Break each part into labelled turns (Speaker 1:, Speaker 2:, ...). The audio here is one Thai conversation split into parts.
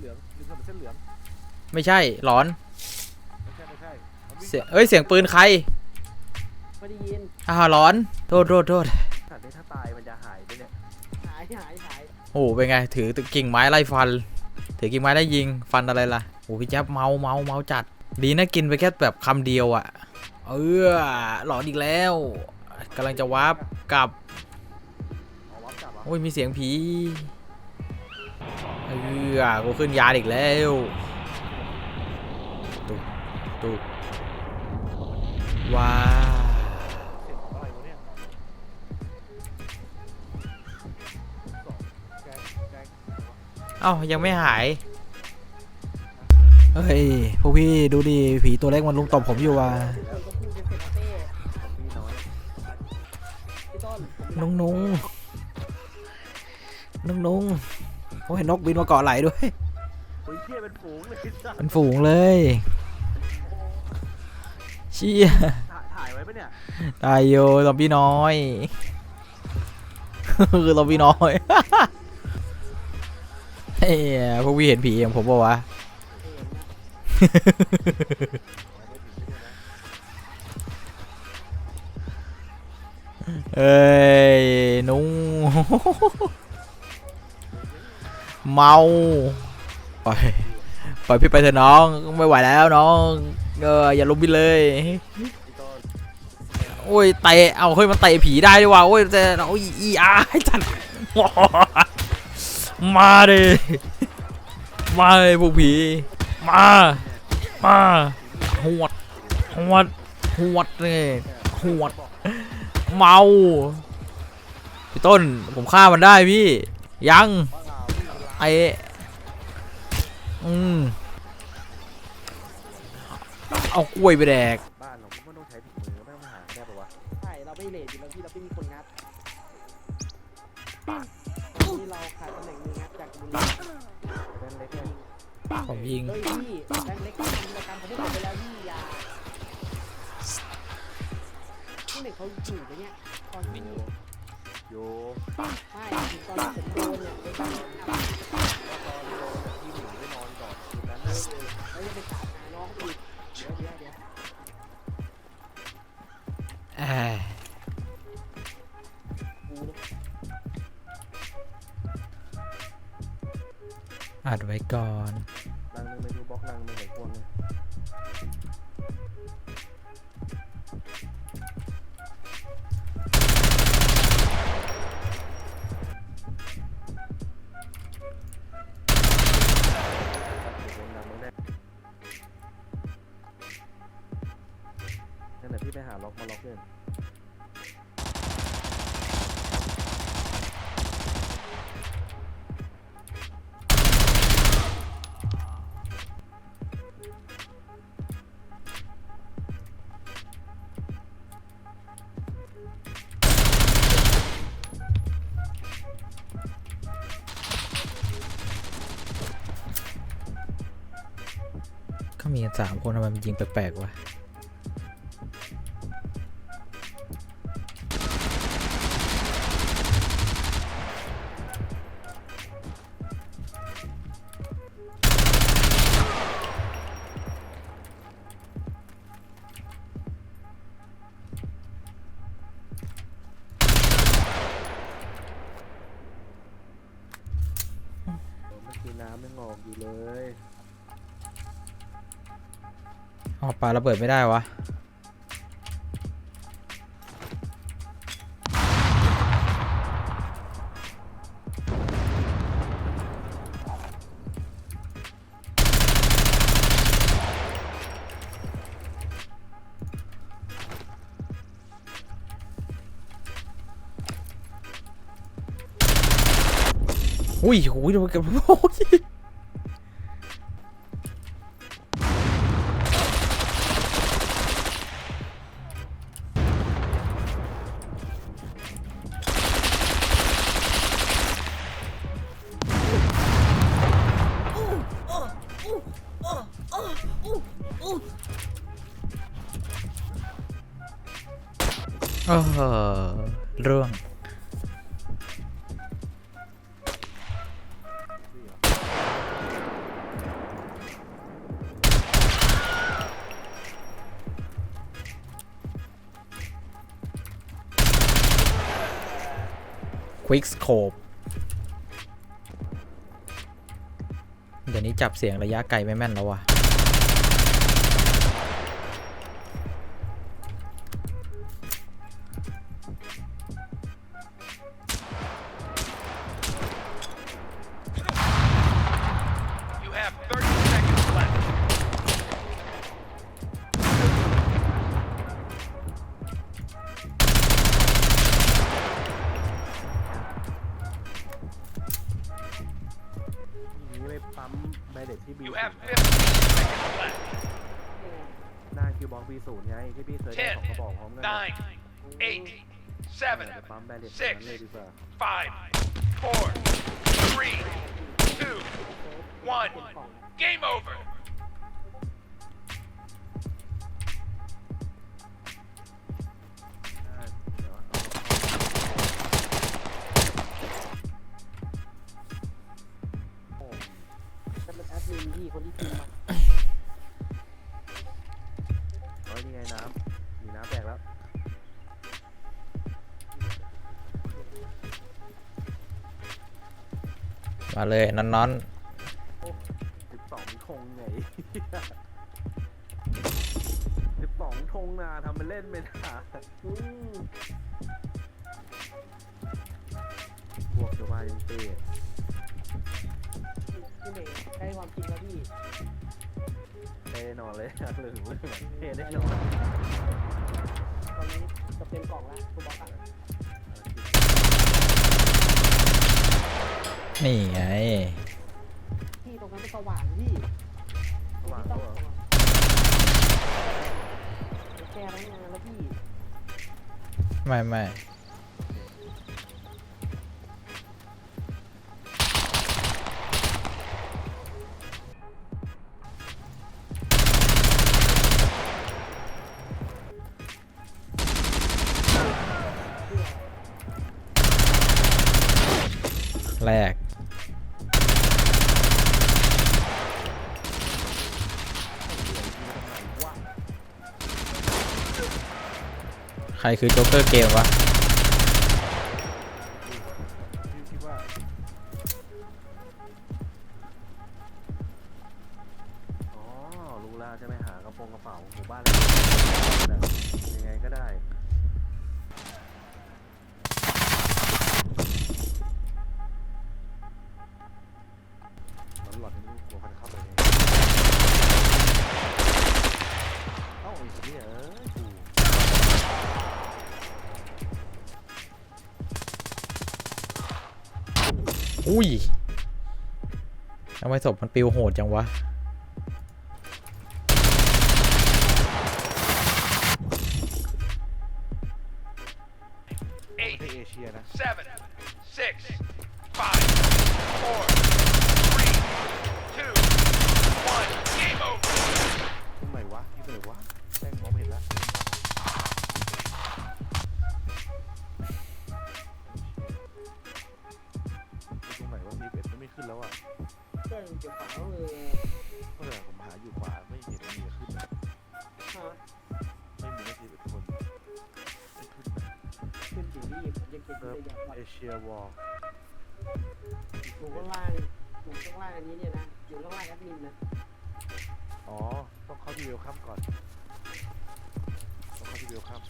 Speaker 1: เหลืองดึงเข้าไปเส้นเหลือง
Speaker 2: ไม่ใช่หลอน
Speaker 1: ไม่ใช่ไม่ใช่มันวิ่ง
Speaker 2: เสียงเอ้ยเสียงปืนใคร
Speaker 3: ไม่ได้ยิน
Speaker 2: อ้าวหลอน โทษโทษโทษ
Speaker 1: สัตว์นี้ถ้าตายมันจะหายไปเนี่ย
Speaker 3: หายหายหาย
Speaker 2: โอ้โหเป็นไง ถือกิ่งไม้ไล่ฟัน ถือกิ่งไม้ไล่ยิงฟันอะไรล่ะโอ้พี่แจ๊บเมาเมาเมาจัด ดีนะกินไปแค่แบบคำเดียวอะเออหลอนอีกแล้วกำลังจะวาร์ปกลับ
Speaker 1: เอาวับกลับอะ
Speaker 2: โอ้ยมีเสียงผี เออกูขึ้นยานอีกแล้วตุกตุกว้า
Speaker 1: เสียงของอะไรวะเนี่ยสองแกงแกง
Speaker 2: เอ้ายังไม่หาย เฮ้ย พวกพี่ดูดิ ผีตัวเล็กมันลุมตบผมอยู่ว่ะ
Speaker 3: นก็พูดเป็นเซนเต้
Speaker 1: ของน้อย
Speaker 3: พี่ต้น ผม
Speaker 2: นุ้งนุ้งนุ้งนุ้งโอ้ยนกบินมาเกาะไหลด้วย
Speaker 1: โอ้ยเชี่ยเป็นฝูงเลยสัตว์
Speaker 2: มันฝูงเลยเชี่ย
Speaker 1: ถ่ายถ่ายไว้ปะเนี่ย
Speaker 2: ตายโยซอมบี้น้อย คือซอมบี้น้อยเฮ้ยพวกพี่เห็นผีอย่างผมปะวะ
Speaker 3: เองนะ
Speaker 2: เอ้ยนุ้ง เมาปล่อยปล่อยพี่ไปเถอะน้องไม่ไหวแล้วน้องเอออย่าลงบินเลย
Speaker 1: พี่ต้น
Speaker 2: โอ้ยเตะเอาเฮ้ยมันเตะผีได้ด้วยว่ะโอ้ยแต่โอ้ยอีอาให้จัดมาดิมาเลยพวกผีมามาหวดหวดหวดเลยหวดเมาพี่ต้นผมฆ่ามันได้พี่ยัง ไออืมเอากล้วยไปแดก
Speaker 1: บ้านเราก็ไม่ต้องใช้ถุงมือไม่ต้องหาได้ปะวะ
Speaker 3: ใช่เราไม่เลทอยู่แล้วพี่เราไม่มีคนงัดตอนนี้เราขาดตำแหน่งมืองัดจากบุรี
Speaker 1: เล่นเล็กเนี่ย
Speaker 2: ผมยิง
Speaker 3: เฮ้ยพี่แบงค์เล็กกิจกรรมของพวกผมไปแล้วพี่อย่าพวกเด็กเขาอยู่ไปเนี่ยตอนที่
Speaker 1: โย
Speaker 3: ไม่ถึงตอนที่ผมโดนเนี่ยเป็นการ
Speaker 1: ก่อน
Speaker 3: ลังนึง
Speaker 2: ไป
Speaker 1: ดูบล็อกลังนึงเห็นพวงเลยดังนั่นแหละพี่ไปหาล็อกมาล็อกเพื่อน
Speaker 2: สามคนทำไมมันยิงแปลกๆวะ ปาระเบิดไม่ได้วะ อุ้ยโอ้ยเดี๋ยวมันเกับโอ้ย รื่องควิกสโคปเดี๋ยวนี้จับเสียงระยะไกลไม่แม่นแล้วว่ะ
Speaker 1: ปปั๊มไบเด็ที่บี
Speaker 4: You have 15 seconds left.
Speaker 1: หน้าคิวบองบีศูนย์ไงที่พี่เคยได้ของกระบอกพร้อมกัน
Speaker 4: Nine, eight,
Speaker 1: เออ
Speaker 4: seven,
Speaker 1: ไปปั๊มไบเด็ต
Speaker 4: six,
Speaker 1: นั้นเลยดีกว่า
Speaker 4: five, four, three, two, one. Game over.
Speaker 3: มา
Speaker 1: เล
Speaker 2: ยนอนนอน
Speaker 1: สิบสองธงไงสิบสองธงนะทำเป็นเล่นไม่ได้
Speaker 3: อืม
Speaker 1: บวกจะมายังเตะ
Speaker 3: พี่เมย์ใกล้ความจริงแล้วพี่
Speaker 1: ได้แน่นอนเลยเรื่องเรื่องเทได้นอน
Speaker 3: ตอนนี้จะเต็มกล่องแล้วคุณบอกอะ
Speaker 2: นี่ไง
Speaker 3: พี่ตรงนั้นเป็นสว่างพี่
Speaker 1: ระหว่าง
Speaker 3: ต้
Speaker 1: ตั
Speaker 3: อง
Speaker 1: ว
Speaker 3: แก้ตั้งานแล้วพี่
Speaker 2: ไม่ไม่แรก ใครคือโจ๊กเกอร์เกมวะ
Speaker 1: พี่คิดว่าอ๋อลูล้วจะไปหากระโปรงกระเป๋าหมู่บ้านเลยยังไงก็ได้ อุ้ย
Speaker 2: ทำไมศพมันปิวโหดจังวะ
Speaker 4: Eight,
Speaker 1: ไม่ใช่เอเชียนะ
Speaker 4: seven, six, five, four, three, two, one. Game over.
Speaker 1: ตรงไหนวะที่ตรงไหนวะแม่งมองไม่เห็นแล้ว เก็
Speaker 3: บเซิเล
Speaker 1: ร์ฟ
Speaker 3: ยอยากวัด
Speaker 1: เอเชียวอล
Speaker 3: อยู่ข้างล่างอยู่ข้างล่างอันนี้เนี่ยนะอยู่ข้างล่างแอดมินนะ
Speaker 1: อ๋อ ต้องเข้าที่เวลคัมก่อน ต้องเข้าที่เวลคัม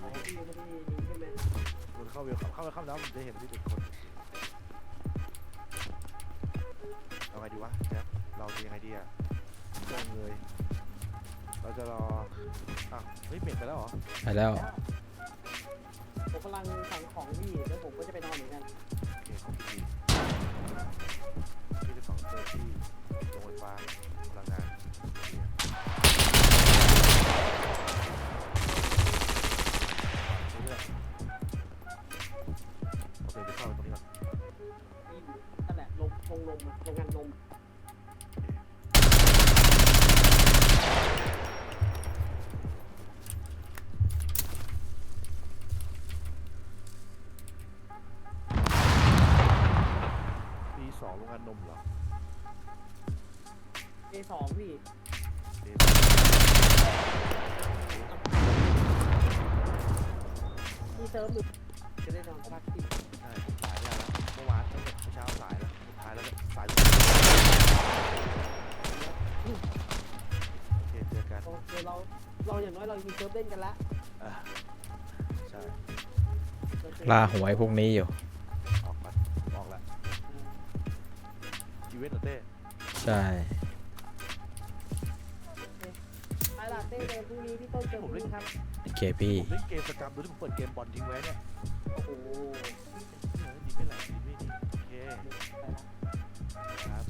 Speaker 3: อ๋อพี่ยังไม่ได้ลิงก์ใช่ไหม
Speaker 1: มันเข้าเวลคัมเข้าเวลคัมแล้วมันจะเห็นที่เป็นคนเอาไงดีวะแจ๊บเราจะยังไงดีอะเจ้งเลย เราจะรออ้าวเฮ้ยเม็ดไปแล้วเหรอ
Speaker 2: ไปแล้ว
Speaker 3: ผมกำลังสั่งของพี่แล้วผมก็จะไปนอนเหมือนกัน
Speaker 1: โอเคของพี่ดีพี่จะสองเจอที่โรงไฟฟ้าพลังงานเรื่อยๆโอเคไปเข้าไปตรงนี้ก่อน
Speaker 3: พี่อยู่นั่นแหละลมโรงนมอะโรงงานนม
Speaker 1: ปี เราเรา
Speaker 3: อย่างน้อยเรามีเซิร์ฟเล่นกันละ
Speaker 1: อะใช่
Speaker 2: ล่าหัวไอ้พวกนี้อยู่
Speaker 1: ออกมาออกละอีเวนต์เหรอเต้
Speaker 2: ใช่
Speaker 3: ไอ้ล่ะเต้เต้พรุ่งนี้พี่ต้นเจอพรุ่งนี้ครับ
Speaker 2: โอเคพี่
Speaker 1: ผมเล่นเกมสกรรมดูที่ผมเปิดเกมบอลทิ้งไว้เนี่ย
Speaker 3: โอ้โห
Speaker 1: เออดีไม่ไหลดีไม่ดีโอเค
Speaker 3: ไปละ
Speaker 1: ครับ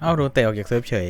Speaker 2: เอาโดนเตะออกจากเซิร์ฟเฉย